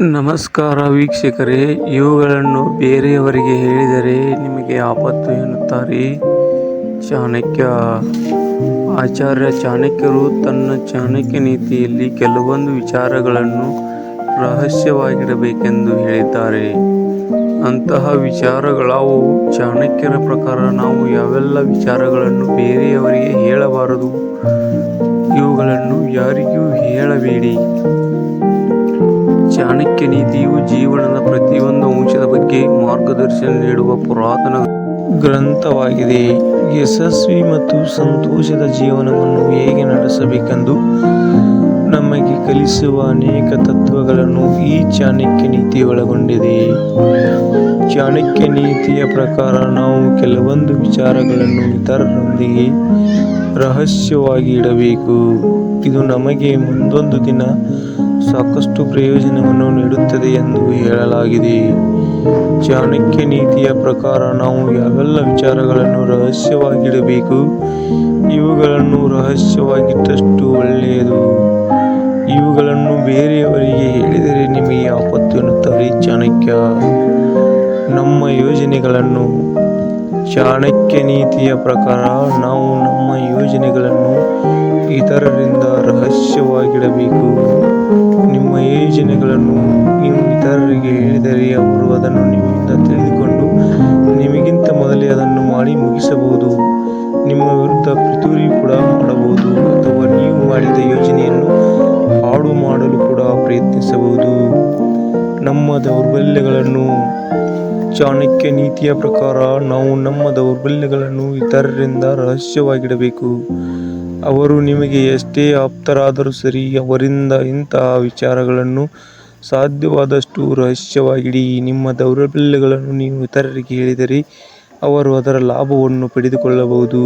ನಮಸ್ಕಾರ ವೀಕ್ಷಕರೇ, ಇವುಗಳನ್ನು ಬೇರೆಯವರಿಗೆ ಹೇಳಿದರೆ ನಿಮಗೆ ಆಪತ್ತು ಎನ್ನುತ್ತಾರೆ. ಚಾಣಕ್ಯ, ಆಚಾರ್ಯ ಚಾಣಕ್ಯರು ತನ್ನ ಚಾಣಕ್ಯ ನೀತಿಯಲ್ಲಿ ಕೆಲವೊಂದು ವಿಚಾರಗಳನ್ನು ರಹಸ್ಯವಾಗಿಡಬೇಕೆಂದು ಹೇಳಿದ್ದಾರೆ. ಅಂತಹ ವಿಚಾರಗಳಾವು ಚಾಣಕ್ಯರ ಪ್ರಕಾರ ನಾವು ಯಾವೆಲ್ಲ ವಿಚಾರಗಳನ್ನು ಬೇರೆಯವರಿಗೆ ಹೇಳಬಾರದು? ಇವುಗಳನ್ನು ಯಾರಿಗೂ ಹೇಳಬೇಡಿ. ಚಾಣಕ್ಯ ನೀತಿಯು ಜೀವನದ ಪ್ರತಿಯೊಂದು ಅಂಶದ ಬಗ್ಗೆ ಮಾರ್ಗದರ್ಶನ ನೀಡುವ ಪುರಾತನ ಗ್ರಂಥವಾಗಿದೆ. ಯಶಸ್ವಿ ಮತ್ತು ಸಂತೋಷದ ಜೀವನವನ್ನು ಹೇಗೆ ನಡೆಸಬೇಕೆಂದು ನಮಗೆ ಕಲಿಸುವ ಅನೇಕ ತತ್ವಗಳನ್ನು ಈ ಚಾಣಕ್ಯ ನೀತಿ ಒಳಗೊಂಡಿದೆ. ಚಾಣಕ್ಯ ನೀತಿಯ ಪ್ರಕಾರ ನಾವು ಕೆಲವೊಂದು ವಿಚಾರಗಳನ್ನು ಇತರರೊಂದಿಗೆ ರಹಸ್ಯವಾಗಿ ಇಡಬೇಕು. ಇದು ನಮಗೆ ಮುಂದೊಂದು ದಿನ ಸಾಕಷ್ಟು ಪ್ರಯೋಜನವನ್ನು ನೀಡುತ್ತದೆ ಎಂದು ಹೇಳಲಾಗಿದೆ. ಚಾಣಕ್ಯ ನೀತಿಯ ಪ್ರಕಾರ ನಾವು ಯಾವೆಲ್ಲ ವಿಚಾರಗಳನ್ನು ರಹಸ್ಯವಾಗಿಡಬೇಕು, ಇವುಗಳನ್ನು ರಹಸ್ಯವಾಗಿಟ್ಟಷ್ಟು ಒಳ್ಳೆಯದು. ಇವುಗಳನ್ನು ಬೇರೆಯವರಿಗೆ ಹೇಳಿದರೆ ನಿಮಗೆ ಆಪತ್ತು ಎನ್ನುತ್ತಾರೆ ಚಾಣಕ್ಯ. ನಮ್ಮ ಯೋಜನೆಗಳನ್ನು, ಚಾಣಕ್ಯ ನೀತಿಯ ಪ್ರಕಾರ ನಾವು ನಮ್ಮ ಯೋಜನೆಗಳನ್ನು ಇತರರಿಂದ ರಹಸ್ಯವಾಗಿಡಬೇಕು. ನಿಮ್ಮ ಯೋಜನೆಗಳನ್ನು ನೀವು ಇತರರಿಗೆ ಹೇಳಿದರೆ ಅವರು ಅದನ್ನು ನಿಮ್ಮಿಂದ ತಿಳಿದುಕೊಂಡು ನಿಮಗಿಂತ ಮೊದಲೇ ಅದನ್ನು ಮಾಡಿ ಮುಗಿಸಬಹುದು. ನಿಮ್ಮ ವಿರುದ್ಧ ಪಿತೂರಿ ಕೂಡ ಮಾಡಬಹುದು ಅಥವಾ ನೀವು ಮಾಡಿದ ಯೋಜನೆಯನ್ನು ಹಾಡು ಮಾಡಲು ಕೂಡ ಪ್ರಯತ್ನಿಸಬಹುದು. ನಮ್ಮ ದೌರ್ಬಲ್ಯಗಳನ್ನು ಚಾಣಕ್ಯ ನೀತಿಯ ಪ್ರಕಾರ ನಾವು ನಮ್ಮ ದೌರ್ಬಲ್ಯಗಳನ್ನು ಇತರರಿಂದ ರಹಸ್ಯವಾಗಿಡಬೇಕು. ಅವರು ನಿಮಗೆ ಎಷ್ಟೇ ಆಪ್ತರಾದರೂ ಸರಿ, ಅವರಿಂದ ಇಂತಹ ವಿಚಾರಗಳನ್ನು ಸಾಧ್ಯವಾದಷ್ಟು ರಹಸ್ಯವಾಗಿಡಿ. ನಿಮ್ಮ ದೌರ್ಬಲ್ಯಗಳನ್ನು ನೀವು ಇತರರಿಗೆ ಹೇಳಿದರೆ ಅವರು ಅದರ ಲಾಭವನ್ನು ಪಡೆದುಕೊಳ್ಳಬಹುದು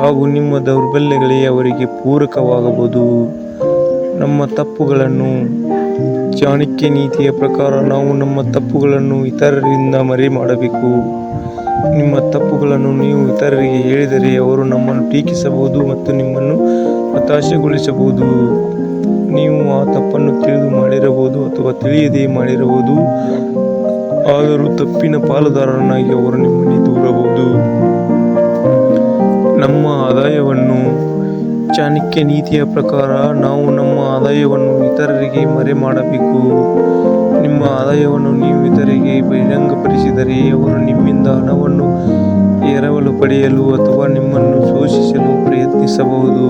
ಹಾಗೂ ನಿಮ್ಮ ದೌರ್ಬಲ್ಯಗಳೇ ಅವರಿಗೆ ಪೂರಕವಾಗಬಹುದು. ನಮ್ಮ ತಪ್ಪುಗಳನ್ನು ಚಾಣಕ್ಯ ನೀತಿಯ ಪ್ರಕಾರ ನಾವು ನಮ್ಮ ತಪ್ಪುಗಳನ್ನು ಇತರರಿಂದ ಮರೆ ಮಾಡಬೇಕು ನಿಮ್ಮ ತಪ್ಪುಗಳನ್ನು ನೀವು ಇತರರಿಗೆ ಹೇಳಿದರೆ ಅವರು ನಮ್ಮನ್ನು ಟೀಕಿಸಬಹುದು ಮತ್ತು ನಿಮ್ಮನ್ನು ಹತಾಶೆಗೊಳಿಸಬಹುದು. ನೀವು ಆ ತಪ್ಪನ್ನು ತಿಳಿದು ಮಾಡಿರಬಹುದು ಅಥವಾ ತಿಳಿಯದೇ ಮಾಡಿರಬಹುದು. ಆದರೂ ತಪ್ಪಿನ ಪಾಲುದಾರರನ್ನಾಗಿ ಅವರು ನಿಮ್ಮನ್ನು ದೂರಬಹುದು ನಮ್ಮ ಆದಾಯವನ್ನು ಚಾಣಕ್ಯ ನೀತಿಯ ಪ್ರಕಾರ ನಾವು ನಮ್ಮ ಆದಾಯವನ್ನು ಇತರರಿಗೆ ಮರೆ ಮಾಡಬೇಕು ನಿಮ್ಮ ಆದಾಯವನ್ನು ನೀವು ಇತರರಿಗೆ ಬಹಿರಂಗಪಡಿಸಿದರೆ ಅವರು ನಿಮ್ಮಿಂದ ಹಣವನ್ನು ಎರವಲು ಪಡೆಯಲು ಅಥವಾ ನಿಮ್ಮನ್ನು ಶೋಷಿಸಲು ಪ್ರಯತ್ನಿಸಬಹುದು.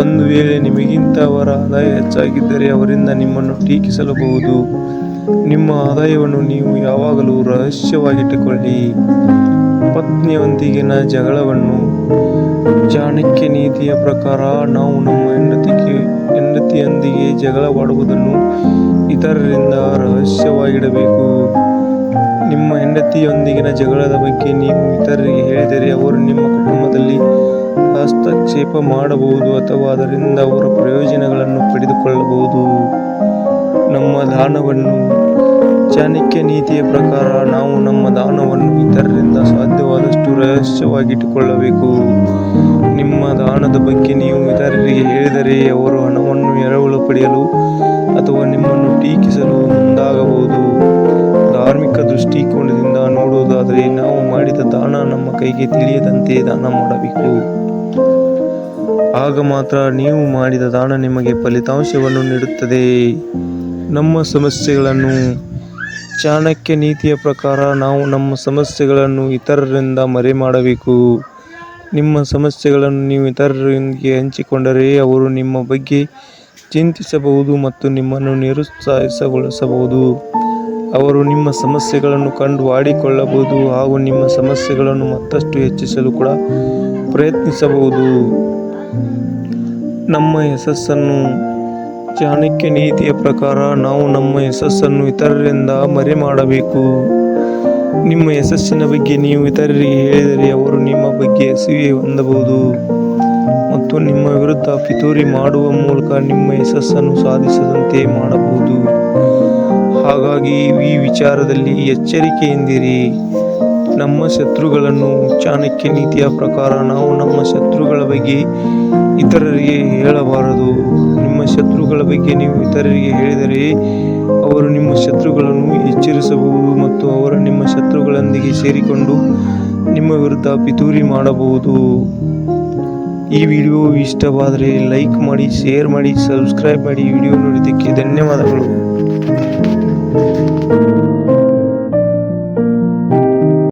ಒಂದು ವೇಳೆ ನಿಮಗಿಂತ ಅವರ ಆದಾಯ ಹೆಚ್ಚಾಗಿದ್ದರೆ ಅವರಿಂದ ನಿಮ್ಮನ್ನು ಟೀಕಿಸಲಬಹುದು. ನಿಮ್ಮ ಆದಾಯವನ್ನು ನೀವು ಯಾವಾಗಲೂ ರಹಸ್ಯವಾಗಿಟ್ಟುಕೊಳ್ಳಿ. ಪತ್ನಿಯೊಂದಿಗಿನ ಜಗಳವನ್ನು ಚಾಣಕ್ಯ ನೀತಿಯ ಪ್ರಕಾರ ನಾವು ನಮ್ಮ ಹೆಂಡತಿಗೆ ಹೆಂಡತಿಯೊಂದಿಗೆ ಜಗಳವಾಡುವುದನ್ನು ಇತರರಿಂದ ರಹಸ್ಯವಾಗಿಡಬೇಕು. ನಿಮ್ಮ ಹೆಂಡತಿಯೊಂದಿಗಿನ ಜಗಳದ ಬಗ್ಗೆ ನೀವು ಇತರರಿಗೆ ಹೇಳಿದರೆ ಅವರು ನಿಮ್ಮ ಕುಟುಂಬದಲ್ಲಿ ಹಸ್ತಕ್ಷೇಪ ಮಾಡಬಹುದು ಅಥವಾ ಅದರಿಂದ ಅವರ ಪ್ರಯೋಜನಗಳನ್ನು ಪಡೆದುಕೊಳ್ಳಬಹುದು. ನಮ್ಮ ದಾನವನ್ನು ಚಾಣಕ್ಯ ನೀತಿಯ ಪ್ರಕಾರ ನಾವು ನಮ್ಮ ದಾನವನ್ನು ಇತರರಿಂದ ಸಾಧ್ಯವಾದಷ್ಟು ರಹಸ್ಯವಾಗಿಟ್ಟುಕೊಳ್ಳಬೇಕು. ನಿಮ್ಮ ದಾನದ ಬಗ್ಗೆ ನೀವು ಇತರರಿಗೆ ಹೇಳಿದರೆ ಅವರು ಹಣವನ್ನು ಎರವಲು ಪಡೆಯಲು ಅಥವಾ ನಿಮ್ಮನ್ನು ಟೀಕಿಸಲು ಮುಂದಾಗಬಹುದು. ಧಾರ್ಮಿಕ ದೃಷ್ಟಿಕೋನದಿಂದ ನೋಡುವುದಾದರೆ ನಾವು ಮಾಡಿದ ದಾನ ನಮ್ಮ ಕೈಗೆ ತಿಳಿಯದಂತೆ ದಾನ ಮಾಡಬೇಕು. ಆಗ ಮಾತ್ರ ನೀವು ಮಾಡಿದ ದಾನ ನಿಮಗೆ ಫಲಿತಾಂಶವನ್ನು ನೀಡುತ್ತದೆ. ನಮ್ಮ ಸಮಸ್ಯೆಗಳನ್ನು ಚಾಣಕ್ಯ ನೀತಿಯ ಪ್ರಕಾರ ನಾವು ನಮ್ಮ ಸಮಸ್ಯೆಗಳನ್ನು ಇತರರಿಂದ ಮರೆ ಮಾಡಬೇಕು ನಿಮ್ಮ ಸಮಸ್ಯೆಗಳನ್ನು ನೀವು ಇತರರೊಂದಿಗೆ ಹಂಚಿಕೊಂಡರೆ ಅವರು ನಿಮ್ಮ ಬಗ್ಗೆ ಚಿಂತಿಸಬಹುದು ಮತ್ತು ನಿಮ್ಮನ್ನು ನಿರುತ್ಸಾಹಿಸಗೊಳಿಸಬಹುದು. ಅವರು ನಿಮ್ಮ ಸಮಸ್ಯೆಗಳನ್ನು ಕಂಡು ಆಡಿಕೊಳ್ಳಬಹುದು ಹಾಗೂ ನಿಮ್ಮ ಸಮಸ್ಯೆಗಳನ್ನು ಮತ್ತಷ್ಟು ಹೆಚ್ಚಿಸಲು ಕೂಡ ಪ್ರಯತ್ನಿಸಬಹುದು. ನಮ್ಮ ಯಶಸ್ಸನ್ನು ಚಾಣಕ್ಯ ನೀತಿಯ ಪ್ರಕಾರ ನಾವು ನಮ್ಮ ಯಶಸ್ಸನ್ನು ಇತರರಿಂದ ಮರೆ ಮಾಡಬೇಕು ನಿಮ್ಮ ಯಶಸ್ಸಿನ ಬಗ್ಗೆ ನೀವು ಇತರರಿಗೆ ಹೇಳಿದರೆ ಅವರು ನಿಮ್ಮ ಬಗ್ಗೆ ಅಸೂಯೆ ಹೊಂದಬಹುದು. ಮತ್ತು ನಿಮ್ಮ ವಿರುದ್ಧ ಪಿತೂರಿ ಮಾಡುವ ಮೂಲಕ ನಿಮ್ಮ ಯಶಸ್ಸನ್ನು ಸಾಧಿಸದಂತೆ ಮಾಡಬಹುದು. ಹಾಗಾಗಿ ಈ ವಿಚಾರದಲ್ಲಿ ಎಚ್ಚರಿಕೆಯಿಂದಿರಿ. ನಮ್ಮ ಶತ್ರುಗಳನ್ನು ಚಾಣಕ್ಯ ನೀತಿಯ ಪ್ರಕಾರ ನಾವು ನಮ್ಮ ಶತ್ರುಗಳ ಬಗ್ಗೆ ಇತರರಿಗೆ ಹೇಳಬಾರದು. ನಿಮ್ಮ ಶತ್ರುಗಳ ಬಗ್ಗೆ ನೀವು ಇತರರಿಗೆ ಹೇಳಿದರೆ ಅವರು ನಿಮ್ಮ ಶತ್ರುಗಳನ್ನು ಎಚ್ಚರಿಸಬಹುದು ಮತ್ತು ಅವರು ನಿಮ್ಮ ಶತ್ರುಗಳೊಂದಿಗೆ ಸೇರಿಕೊಂಡು ನಿಮ್ಮ ವಿರುದ್ಧ ಪಿತೂರಿ ಮಾಡಬಹುದು. ಈ ವಿಡಿಯೋ ಇಷ್ಟವಾದರೆ ಲೈಕ್ ಮಾಡಿ, ಶೇರ್ ಮಾಡಿ, ಸಬ್ಸ್ಕ್ರೈಬ್ ಮಾಡಿ. ವಿಡಿಯೋ ನೋಡಿದ್ದಕ್ಕೆ ಧನ್ಯವಾದಗಳು.